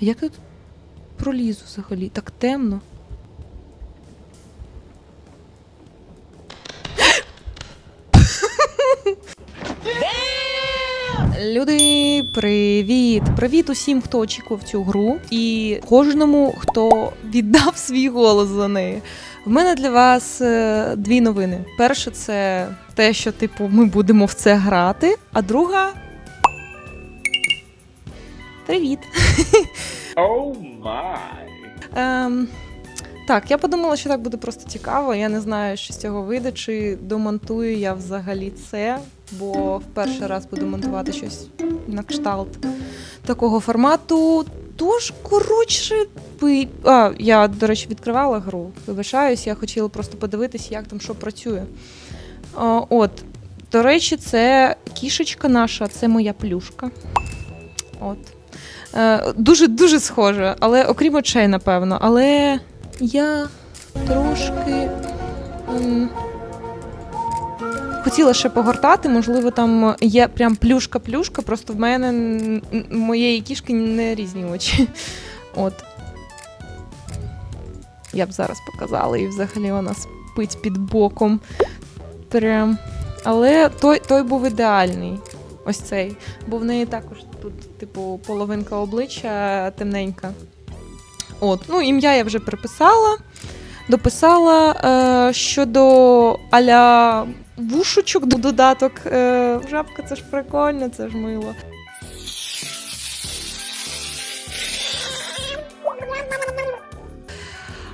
А як тут пролізу взагалі? Так темно. Люди, привіт! Привіт усім, хто очікував цю гру, і кожному, хто віддав свій голос за неї. В мене для вас е, дві новини. Перше, це те, що типу ми будемо в це грати. А друга. Привіт! Oh my. Ем, так, я подумала, що так буде просто цікаво. Я не знаю, що з цього вийде, чи домонтую я взагалі це, бо в перший раз буду монтувати щось на кшталт такого формату. Тож, коротше, ви... а, я, до речі, відкривала гру. Вибачаюсь, я хотіла просто подивитися, як там що працює. А, от, до речі, це кішечка наша, це моя плюшка. От. Е, дуже дуже схоже, але окрім очей, напевно. Але я трошки м, хотіла ще погортати, можливо, там є прям плюшка-плюшка, просто в мене н- моєї кішки не різні очі. От. Я б зараз показала, і взагалі вона спить під боком. Прям. Але той, той був ідеальний. Ось цей. Бо в неї також типу, половинка обличчя темненька. От, ну, ім'я я вже приписала, дописала е, щодо аля вушучок до додаток. Е, жабка, це ж прикольно, це ж мило.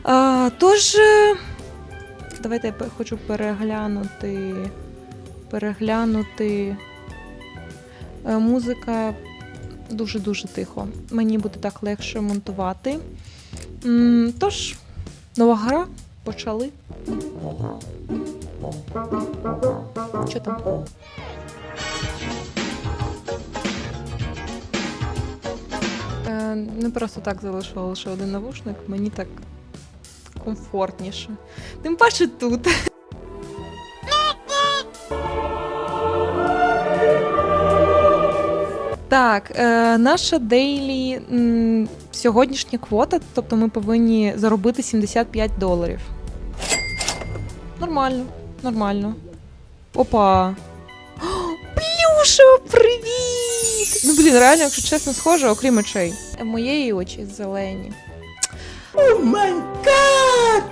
А, тож, е, давайте я хочу переглянути. Переглянути. Е, Музика дуже-дуже тихо. Мені буде так легше монтувати. Тож, нова гра. Почали. Що там? Е, Не просто так залишила лише один навушник, мені так комфортніше. Тим паче тут. Так, е, наша дейлі м, сьогоднішня квота, тобто ми повинні заробити 75 доларів. Нормально, нормально. Опа. О, Плюшо, привіт! Ну, блін, реально, якщо чесно, схоже, окрім очей. Моєї очі зелені. О май гад!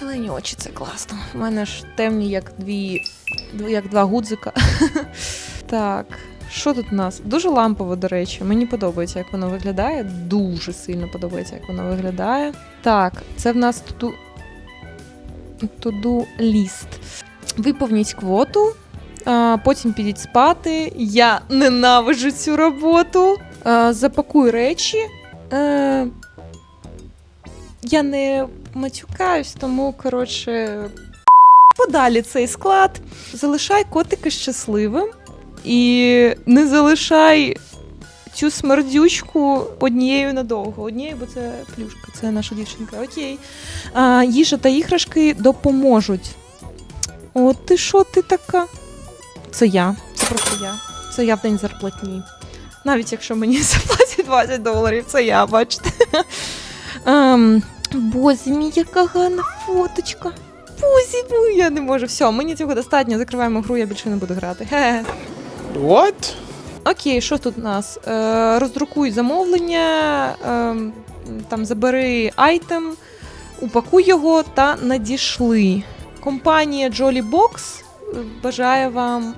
Зелені очі це класно. У мене ж темні, як дві. як два гудзика. так. Що тут у нас? Дуже лампово, до речі. Мені подобається, як воно виглядає. Дуже сильно подобається, як воно виглядає. Так, це в нас туду. Туду ліст. Виповніть квоту, а, потім підіть спати. Я ненавиджу цю роботу. А, запакуй речі. Е, я не матюкаюсь, тому, коротше, подалі цей склад. Залишай котика щасливим. І не залишай цю смердючку однією надовго. Однією, бо це плюшка, це наша дівчинка. Окей. А, їжа та іграшки допоможуть. О, ти що ти така? Це я. Це просто я. Це я в день зарплатні. Навіть якщо мені заплатять 20 доларів, це я, бачите. Ем, Бозі мій, яка гарна фоточка. Бозі мій, я не можу. Все, мені цього достатньо. Закриваємо гру, я більше не буду грати. Хе-хе. What? Окей, що тут у нас? Е, роздрукуй замовлення, е, там забери айтем, упакуй його та надішли. Компанія Jolly Box е, бажає вам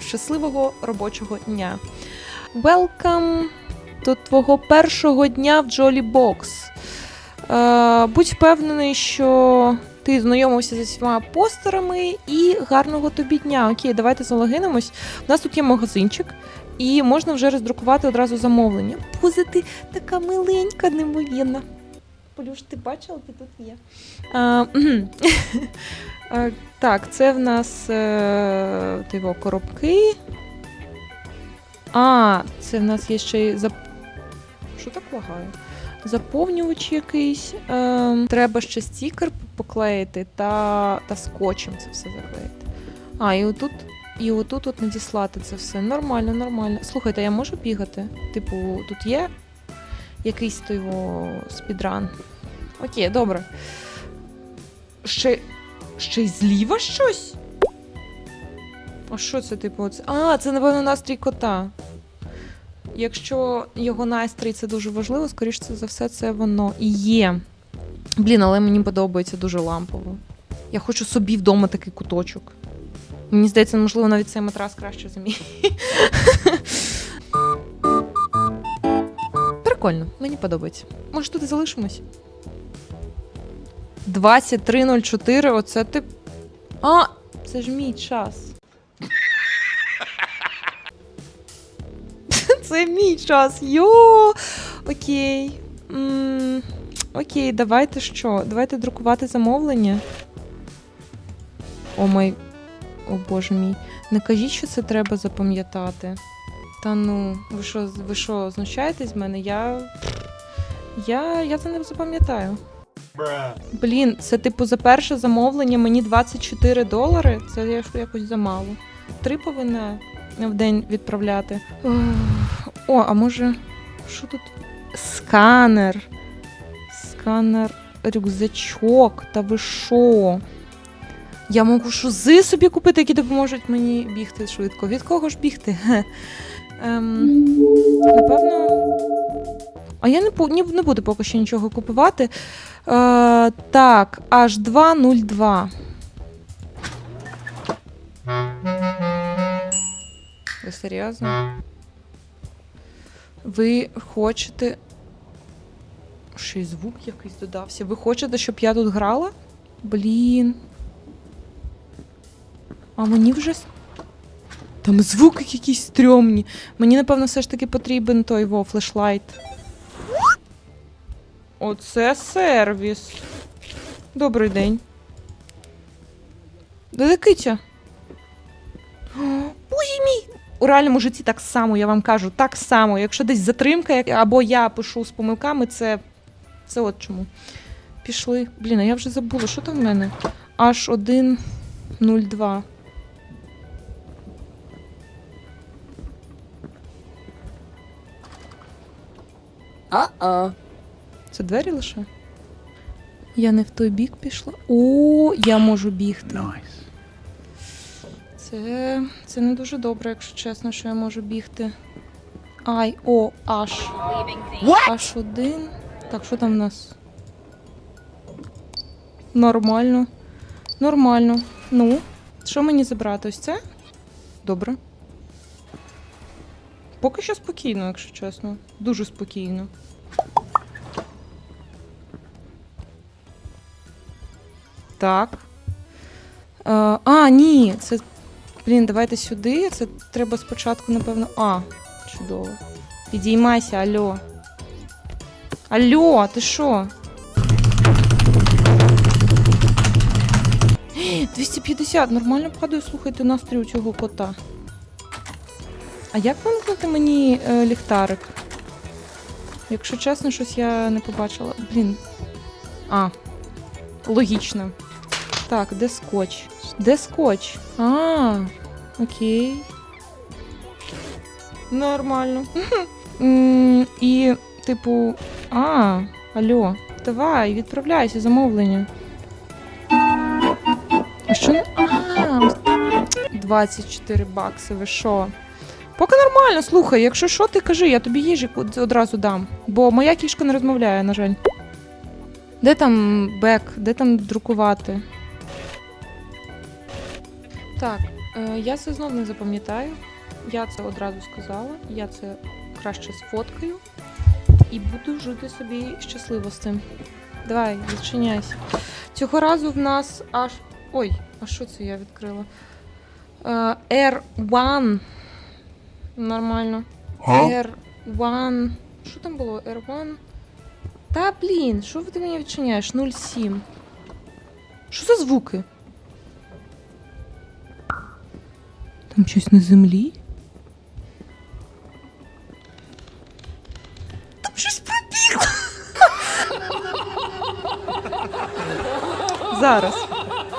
щасливого робочого дня. Welcome до твого першого дня в Jolly Box. Е, будь впевнений, що ти знайомився зі всіма постерами і гарного тобі дня. Окей, давайте залогинимось. У нас тут є магазинчик. І можна вже роздрукувати одразу замовлення. Боже, ти така миленька, неймовірна. Полюш, ти бачила, ти тут є. А. А, так, це в нас е, тиво, коробки. А, це в нас є ще й зап... Що так лагає? Заповнювач якийсь. Е, треба ще стікер поклеїти та, та скотчем це все заклеїти. А, і отут і отут от надіслати це все. Нормально, нормально. Слухайте, я можу бігати? Типу, тут є якийсь то спідран. Окей, добре. Ще, ще й зліва щось? А що це, типу? Оце? А, це, напевно, настрій кота. Якщо його настрій це дуже важливо, скоріш за все, це воно і є. Блін, але мені подобається дуже лампово. Я хочу собі вдома такий куточок. Мені здається, можливо, навіть цей матрас краще за мій. Прикольно, мені подобається. Може, тут і залишимось? 23.04, оце ти. А, це ж мій час. Це мій час. Йо! Окей. М, Окей, давайте що? Давайте друкувати замовлення. О май. О боже мій. Не кажіть, що це треба запам'ятати. Та ну, ви що, ви що, знущаєтесь з мене? Я. Я, я це не запам'ятаю. Блін, це типу за перше замовлення мені 24 долари. Це я якось замало. Три повинна в день відправляти. Ох, О, а може. Що тут? Сканер. Сканер, рюкзачок. Та ви що? Я можу шузи собі купити, які допоможуть мені бігти швидко. Від кого ж бігти? Ем, напевно. А я не, не буду поки що нічого купувати. Е, так, H202. Ви серйозно? Ви хочете. Ще й звук якийсь додався. Ви хочете, щоб я тут грала? Блін. А мені вже. Там звуки якісь стрьомні. Мені, напевно, все ж таки потрібен той во флешлайт. Оце сервіс. Добрий день. Де киця? У реальному житті так само, я вам кажу, так само. Якщо десь затримка, або я пишу з помилками, це. Це от чому. Пішли. Блін, а я вже забула, що там в мене? Аж 1.02. Uh-oh. Це двері лише? Я не в той бік пішла. О, я можу бігти. Це, це не дуже добре, якщо чесно, що я можу бігти. Ай, о, аж. Аж один. Так, що там в нас? Нормально. Нормально. Ну, що мені забрати? Ось це? Добре. Поки що спокійно, якщо чесно. Дуже спокійно. Так. Е, а, ні, це. Блін, давайте сюди. Це треба спочатку, напевно. А, чудово. Підіймайся, алло. Алло, ти що? 250, нормально падаю, слухайте настрій у цього кота. А як вимкнути мені е, ліхтарик? Якщо чесно, щось я не побачила. Блін. А, логічно. Так, де скотч? Де скотч? А, окей. Нормально. І, типу, а, алло, давай, відправляйся, замовлення. А що? А, ось 24 бакси, ви що? Поки нормально, слухай, якщо що, ти кажи, я тобі їжі одразу дам. Бо моя кішка не розмовляє, на жаль. Де там бек? Де там друкувати? Так, е, я це знов не запам'ятаю. Я це одразу сказала. Я це краще сфоткаю. І буду жити собі щасливо з цим. Давай, відчиняйся. Цього разу в нас аж. Ой, а що це я відкрила? Е, R1. Нормально. R1. Що там було? R1. Та блін, що ти мені відчиняєш? 07. Що за звуки? Там щось на землі? Там щось пробігло. Зараз.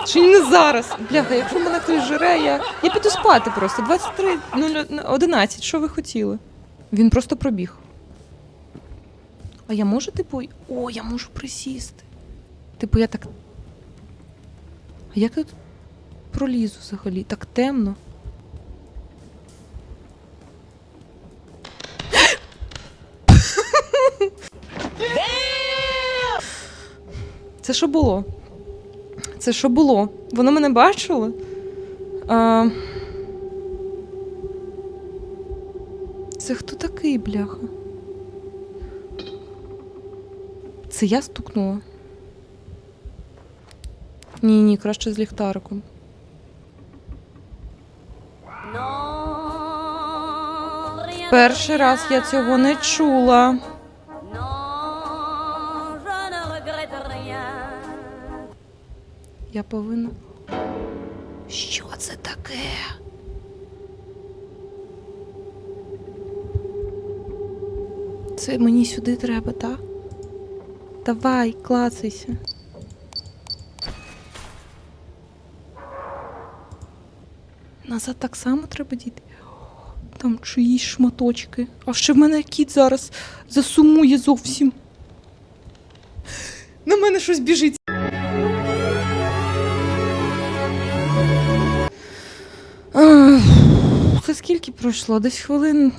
Чи не зараз? Бляха, якщо мене хтось жире, я. Я піду спати просто. 23.11. Що ви хотіли? Він просто пробіг. А я можу, типу. О, я можу присісти. Типу, я так. А як я тут пролізу взагалі? Так темно. Це що було? Це що було? Воно мене бачило? А... Це хто такий, бляха? Це я стукнула? Ні, ні, краще з ліхтариком. Перший раз я цього не чула. Я повинна. Що це таке? Це мені сюди треба, так? Давай, клацайся. Назад так само треба діти. Там чиїсь шматочки. А ще в мене кіт зараз засумує зовсім. На мене щось біжить. Скільки пройшло? Десь хвилин,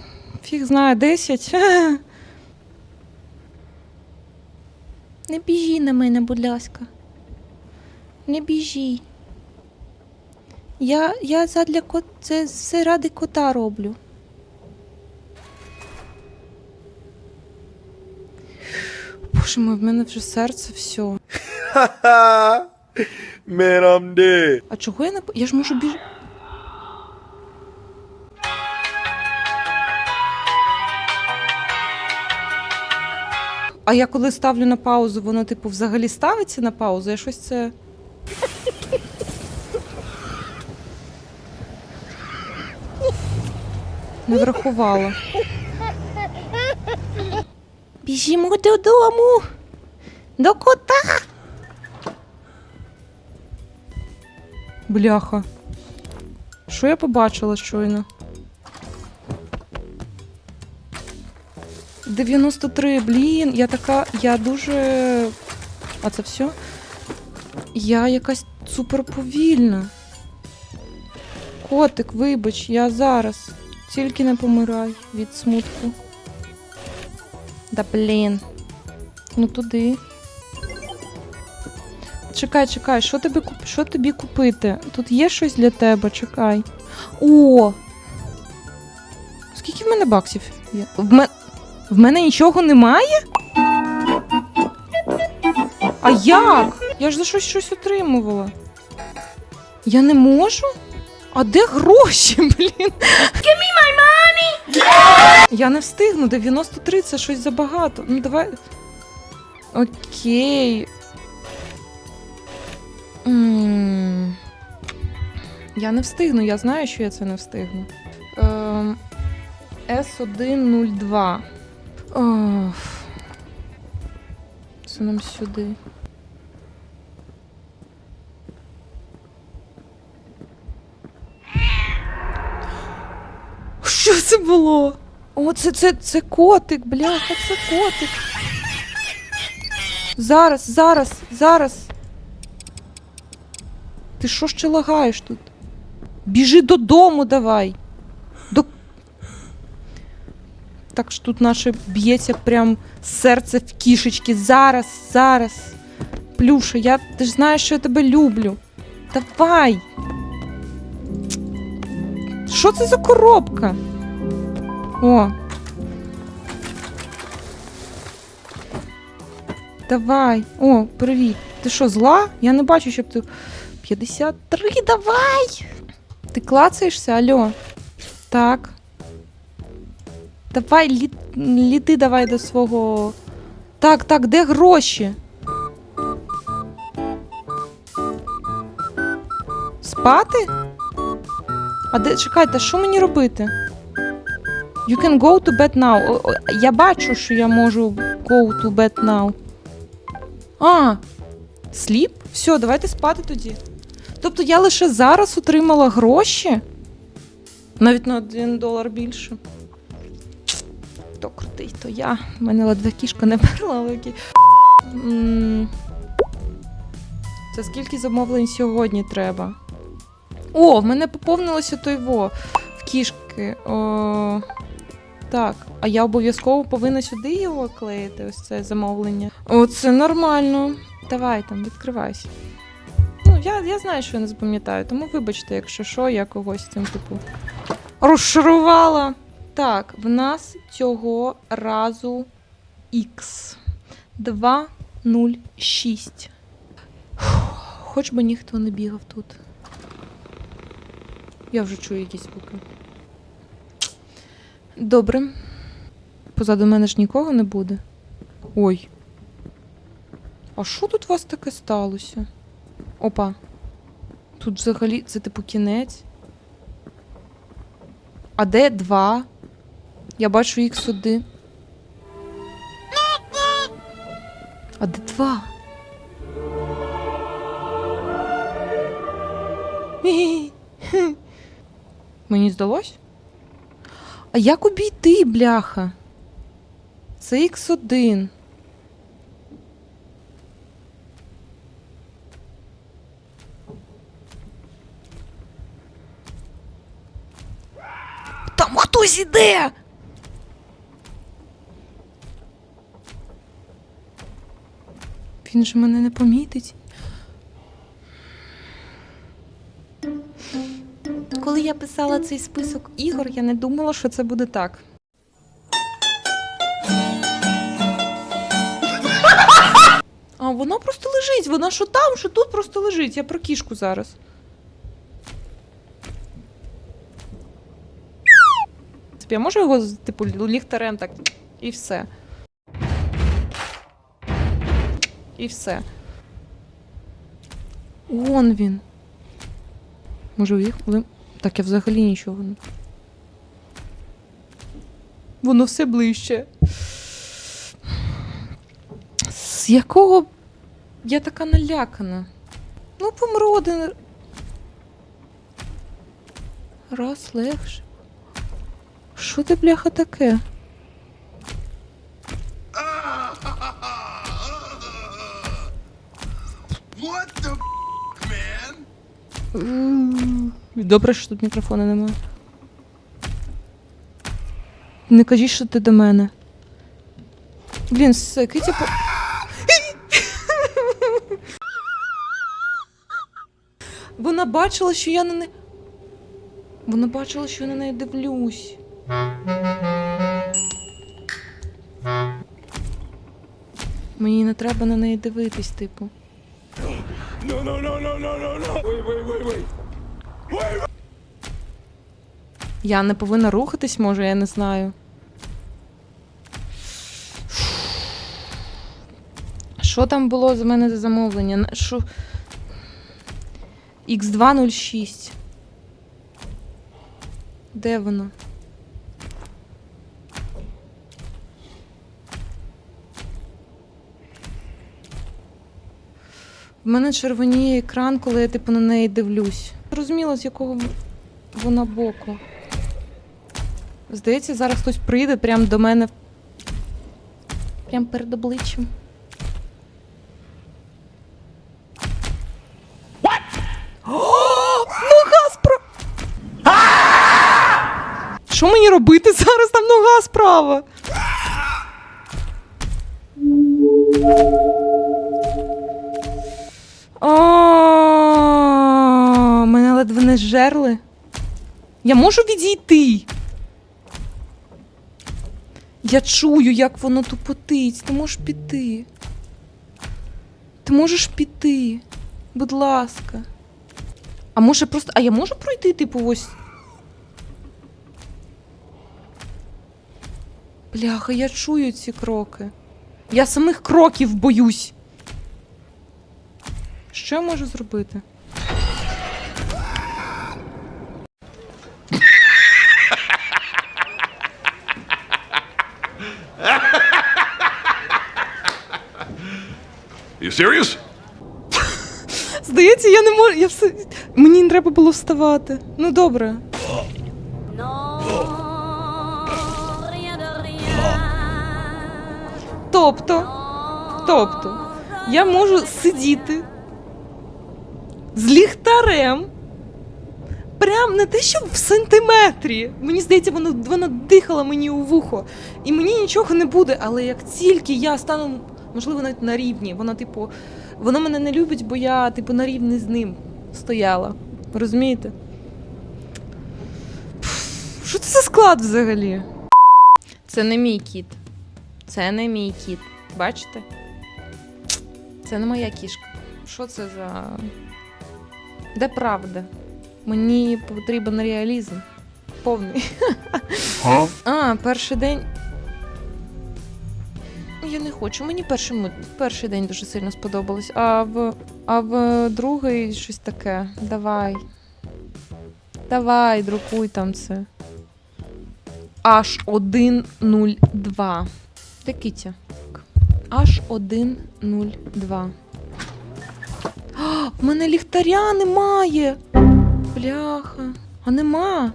фіг знає, 10. Не біжи на мене, будь ласка. Не біжи. Я, я задля кот... це все ради кота роблю. Боже мой, в мене вже серце все. Man, I'm dead. А чого я не. Я ж можу біж... А я коли ставлю на паузу, воно, типу, взагалі ставиться на паузу, я щось це. Не врахувала. Біжімо додому. До кота. Бляха. Що я побачила щойно? 93, блін, я така. Я дуже. А це все? Я якась суперповільна. Котик, вибач, я зараз. Тільки не помирай від смутку. Да блін. Ну туди. Чекай, чекай, що тобі, куп... що тобі купити? Тут є щось для тебе, чекай. О! Скільки в мене баксів є? В, ме... в мене нічого немає? А як? Я ж за щось щось отримувала. Я не можу? А де гроші, блін? Give me my money! Я не встигну, 93 це щось забагато. Ну давай. Окей. М, Я не встигну, я знаю, що я це не встигну. Ем, С102. Ох. Це нам сюди. Що це було? О, це, це, це котик, бляха, це котик. Зараз, зараз, зараз. Ти що ще лагаєш тут? Біжи додому давай. До... Так ж тут наше б'ється прям серце в кішечки. Зараз, зараз. Плюша, я, ти ж знаєш, що я тебе люблю. Давай. Що це за коробка? О. Давай. О, привіт. Ти що, зла? Я не бачу, щоб ти. 53, давай! Ти клацаєшся, алло? Так. Давай, лі... літи давай до свого. Так, так, де гроші? Спати? А де чекайте, що мені робити? You can go to bed now. О, о, я бачу, що я можу go to bed now. А, сліп? Все, давайте спати тоді. Тобто я лише зараз отримала гроші? Навіть на один долар більше. Хто крутий, то я. У мене ледве кішка не перла, але Це скільки замовлень сьогодні треба? О, в мене поповнилося той во в кішки. О, так, а я обов'язково повинна сюди його клеїти, ось це замовлення. О, це нормально. Давай там, відкривайся. Ну, я, я знаю, що я не запам'ятаю, тому вибачте, якщо що, я когось цим типу розшарувала. Так, в нас цього разу X 206. Хоч би ніхто не бігав тут. Я вже чую якісь звуки. Добре. Позаду мене ж нікого не буде. Ой. А що тут у вас таке сталося? Опа. Тут взагалі це типу кінець. А де два? Я бачу їх сюди. А де два? Мені здалось? А як обійти, бляха? Це Х1. Там хтось іде. Він же мене не помітить. Коли я писала цей список ігор, я не думала, що це буде так. А вона просто лежить. Вона що там, що тут просто лежить. Я про кішку зараз. Я можу його, типу, ліхтарем так і все. І все. Вон він. Може, уїхали? Так я взагалі нічого не. Воно все ближче. З якого я така налякана? Ну, помру один. Раз легше. Що ти, бляха, таке? Добре, що тут мікрофона немає. Не кажіть, що ти до мене. Блін, все, Киті по... Вона бачила, що я на не. Вона бачила, що я на неї дивлюсь. Мені не треба на неї дивитись, типу. No, no, no, wait, wait. Я не повинна рухатись, може, я не знаю. Що там було за мене за замовлення? Що? Х206. Де воно? В мене червоніє екран, коли я типу на неї дивлюсь. Розуміло, з якого вона боку. Здається, зараз хтось прийде прямо до мене. Прямо перед обличчям. О, Нога спра... Що мені робити зараз? Там нога справа. Мене ледве не зжерли. Я можу відійти. Я чую, як воно тупотить. Ти можеш піти. Ти можеш піти. Будь ласка. А може просто. А я можу пройти, типу, ось. Бляха, я чую ці кроки. Я самих кроків боюсь. Що я можу зробити? You serious? Здається, я не можу. Я все. Мені не треба було вставати. Ну добре. Тобто, тобто, я можу сидіти з ліхтарем. Прям не те, що в сантиметрі. Мені здається, воно, воно дихало мені у вухо. І мені нічого не буде. Але як тільки я стану, можливо, навіть на рівні, воно, типу, воно мене не любить, бо я, типу, на рівні з ним стояла. Розумієте? Пф, Що це за склад взагалі? Це не мій кіт. Це не мій кіт. Бачите? Це не моя кішка. Що це за. Де правда? Мені потрібен реалізм. Повний. А, перший день. Я не хочу. Мені перший, перший день дуже сильно сподобалось. А в, а в другий щось таке. Давай. Давай, друкуй там це. H102. Де кітя? H102. А, в мене ліхтаря немає. Бляха. А нема.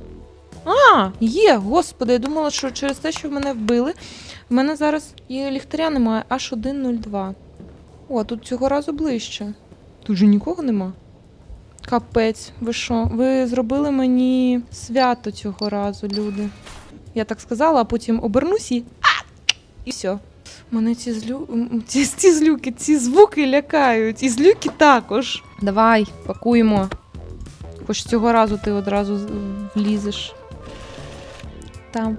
А, є, господи, я думала, що через те, що мене вбили, в мене зараз і ліхтаря немає, аж 1.02. О, тут цього разу ближче. Тут же нікого нема. Капець, ви що? Ви зробили мені свято цього разу, люди. Я так сказала, а потім обернусь і. А! І все. Мене ці злю... ці, ці злюки, ці звуки лякають. І злюки також. Давай, пакуємо. Хоч цього разу ти одразу влізеш. Там.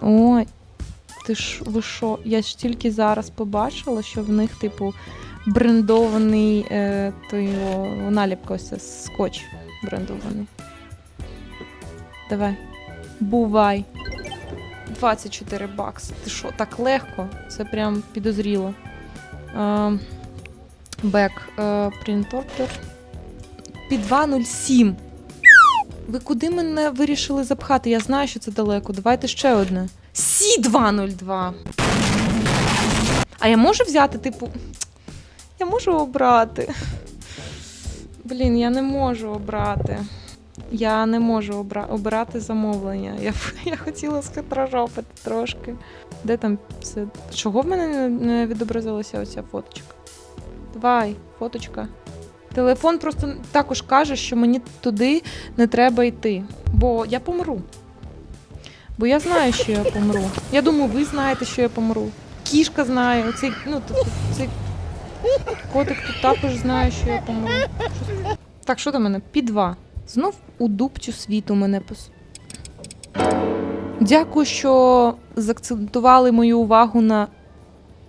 Ой. Ти ж ви що? Я ж тільки зараз побачила, що в них, типу, брендований е, його, наліпка, ось скотч брендований. Давай. Бувай. 24 бакси. Ти що, так легко? Це прям підозріло. Е, Бек. Е, print. Під 207. Ви куди мене вирішили запхати? Я знаю, що це далеко. Давайте ще одне. Сі 202. А я можу взяти, типу. Я можу обрати. Блін, я не можу обрати. Я не можу обра... обирати замовлення. Я, я хотіла схитрожопити трошки. Де там це? Чого в мене не- не відобразилася оця фоточка? Давай, фоточка. Телефон просто також каже, що мені туди не треба йти, бо я помру. Бо я знаю, що я помру. Я думаю, ви знаєте, що я помру. Кішка знає, оцей, ну, цей котик тут також знає, що я помру. Так, що до мене? Пі два. Знов у дубцю світу мене пос. Дякую, що заакцентували мою увагу на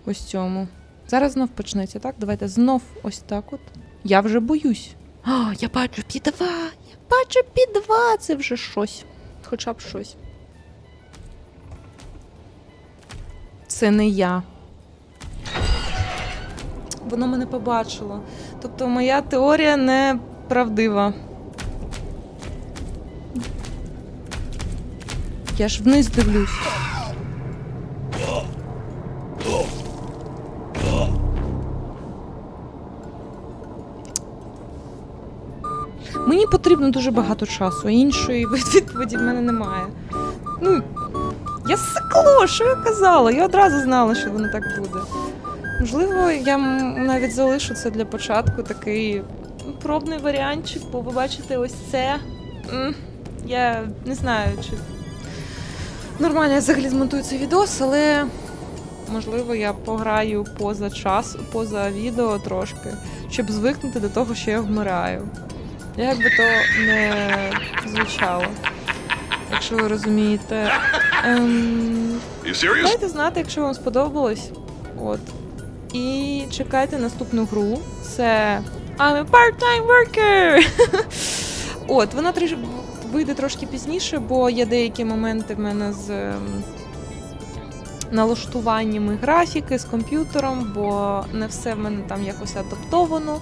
ось цьому. Зараз знов почнеться, так? Давайте знов ось так от. Я вже боюсь. А, я бачу пі два. Я бачу пі два. Це вже щось. Хоча б щось. Це не я. Воно мене побачило. Тобто моя теорія не правдива. Я ж вниз дивлюсь. Мені потрібно дуже багато часу, іншої відповіді в мене немає. Ну, я сикло, що я казала? Я одразу знала, що воно так буде. Можливо, я навіть залишу це для початку такий пробний варіантчик, бо ви бачите ось це. Я не знаю, чи нормально я взагалі змонтую цей відос, але можливо я пограю поза час, поза відео трошки, щоб звикнути до того, що я вмираю. Як би то не звучало, якщо ви розумієте. Ем, Дайте знати, якщо вам сподобалось. От. І чекайте наступну гру. Це I'm a part-time worker! От, вона триш... вийде трошки пізніше, бо є деякі моменти в мене з ем, налаштуваннями графіки, з комп'ютером, бо не все в мене там якось адаптовано,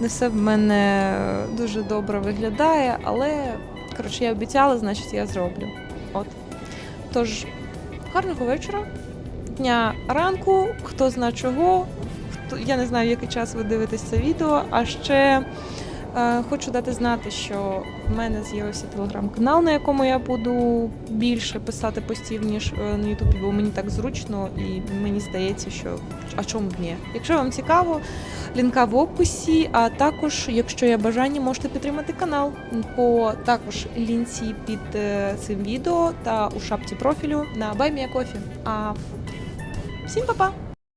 не все в мене дуже добре виглядає, але коротше, я обіцяла, значить я зроблю. От. Тож, гарного вечора, дня ранку, хто зна чого, хто, я не знаю, в який час ви дивитесь це відео, а ще Хочу дати знати, що в мене з'явився телеграм-канал, на якому я буду більше писати постів, ніж е, на Ютубі, бо мені так зручно і мені здається, що а чому б ні. Якщо вам цікаво, лінка в описі. А також, якщо є бажання, можете підтримати канал по також лінці під е, цим відео та у шапці профілю на Баймія Кофі. А всім па-па!